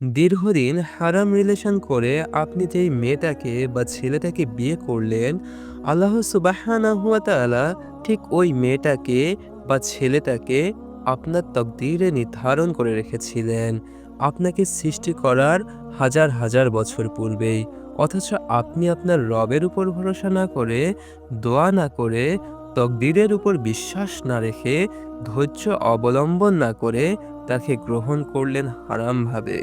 দীর্ঘদিন হারাম রিলেশন করে আপনি যেই মেয়েটাকে বা ছেলেটাকে বিয়ে করলেন, আল্লাহ সুবাহানাহু ওয়া তাআলা ঠিক ওই মেয়েটাকে বা ছেলেটাকে আপনার তকদিরে নির্ধারণ করে রেখেছিলেন। আপনাকে সৃষ্টি করার হাজার হাজার বছর পূর্বেই। অথচ আপনি আপনার রবের উপর ভরসা না করে, দোয়া না করে, তকদিরের উপর বিশ্বাস না রেখে, ধৈর্য অবলম্বন না করে তাকে গ্রহণ করলেন হারামভাবে।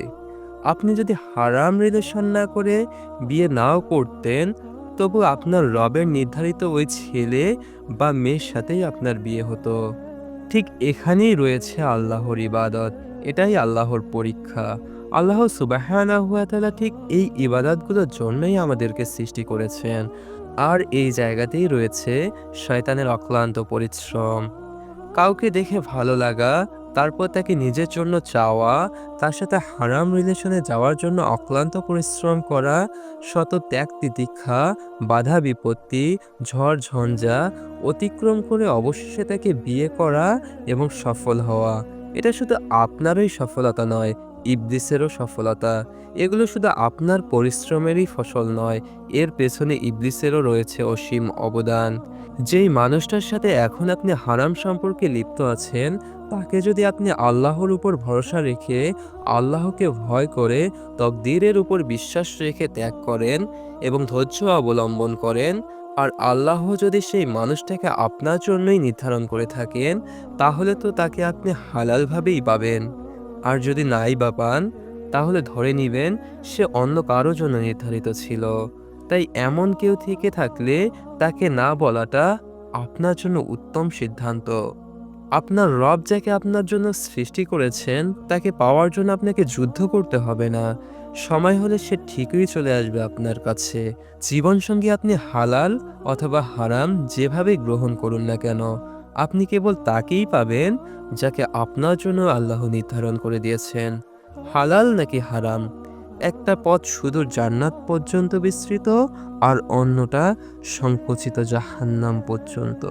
আপনি যদি হারাম রিলেশন না করে বিয়ে নাও করতেন, তবু আপনার রবের নির্ধারিত ওই ছেলে বা মেয়ের সাথেই আপনার বিয়ে হতো। ঠিক এখানেই রয়েছে আল্লাহর ইবাদত, এটাই আল্লাহর পরীক্ষা। আল্লাহ সুবাহানা ঠিক এই ইবাদতগুলোর জন্যই আমাদেরকে সৃষ্টি করেছেন। আর এই জায়গাতেই রয়েছে শয়তানের অক্লান্ত পরিশ্রম। কাউকে দেখে ভালো লাগা তারপর তাকে নিজের জন্য চাওয়া, তার সাথে হারাম রিলেশনে যাওয়ার জন্য অক্লান্ত পরিশ্রম করা, শত ত্যাগ তিতিক্ষা, বাধা বিপত্তি, ঝড় ঝঞ্ঝা, অতিক্রম করে অবশেষে তাকে বিয়ে করা এবং সফল হওয়া। এটা শুধু আপনারই সফলতা নয়, ইবলিসেরও সফলতা। এগুলো শুধু আপনার পরিশ্রমেরই ফসল নয়, এর পেছনে ইবলিসেরও রয়েছে অসীম অবদান। যেই মানুষটার সাথে এখন আপনি হারাম সম্পর্কে লিপ্ত আছেন, তাকে যদি আপনি আল্লাহর উপর ভরসা রেখে আল্লাহকে ভয় করে তকদিরের উপর বিশ্বাস রেখে ত্যাগ করেন এবং ধৈর্য অবলম্বন করেন, আর আল্লাহ যদি সেই মানুষটাকে আপনার জন্যই নির্ধারণ করে থাকেন, তাহলে তো তাকে আপনি হালালভাবেই পাবেন। আর যদি নাই বা পান, তাহলে ধরে নিবেন সে অন্য কারও জন্য নির্ধারিত ছিল। তাই এমন কেউ থেকে থাকলে তাকে না বলাটা আপনার জন্য উত্তম সিদ্ধান্ত। আপনার রব যাকে আপনার জন্য সৃষ্টি করেছেন, তাকে পাওয়ার জন্য আপনাকে যুদ্ধ করতে হবে না। সময় হলে সে ঠিকই চলে আসবে আপনার কাছে। জীবনসঙ্গী আপনি হালাল অথবা হারাম যেভাবে গ্রহণ করুন না কেন, আপনি কেবল তাকেই পাবেন যাকে আপনার জন্য আল্লাহ নির্ধারণ করে দিয়েছেন। হালাল নাকি হারাম? একটা পথ শুধু জান্নাত পর্যন্ত বিস্তৃত আর অন্যটা সংকুচিত জাহান্নাম পর্যন্ত।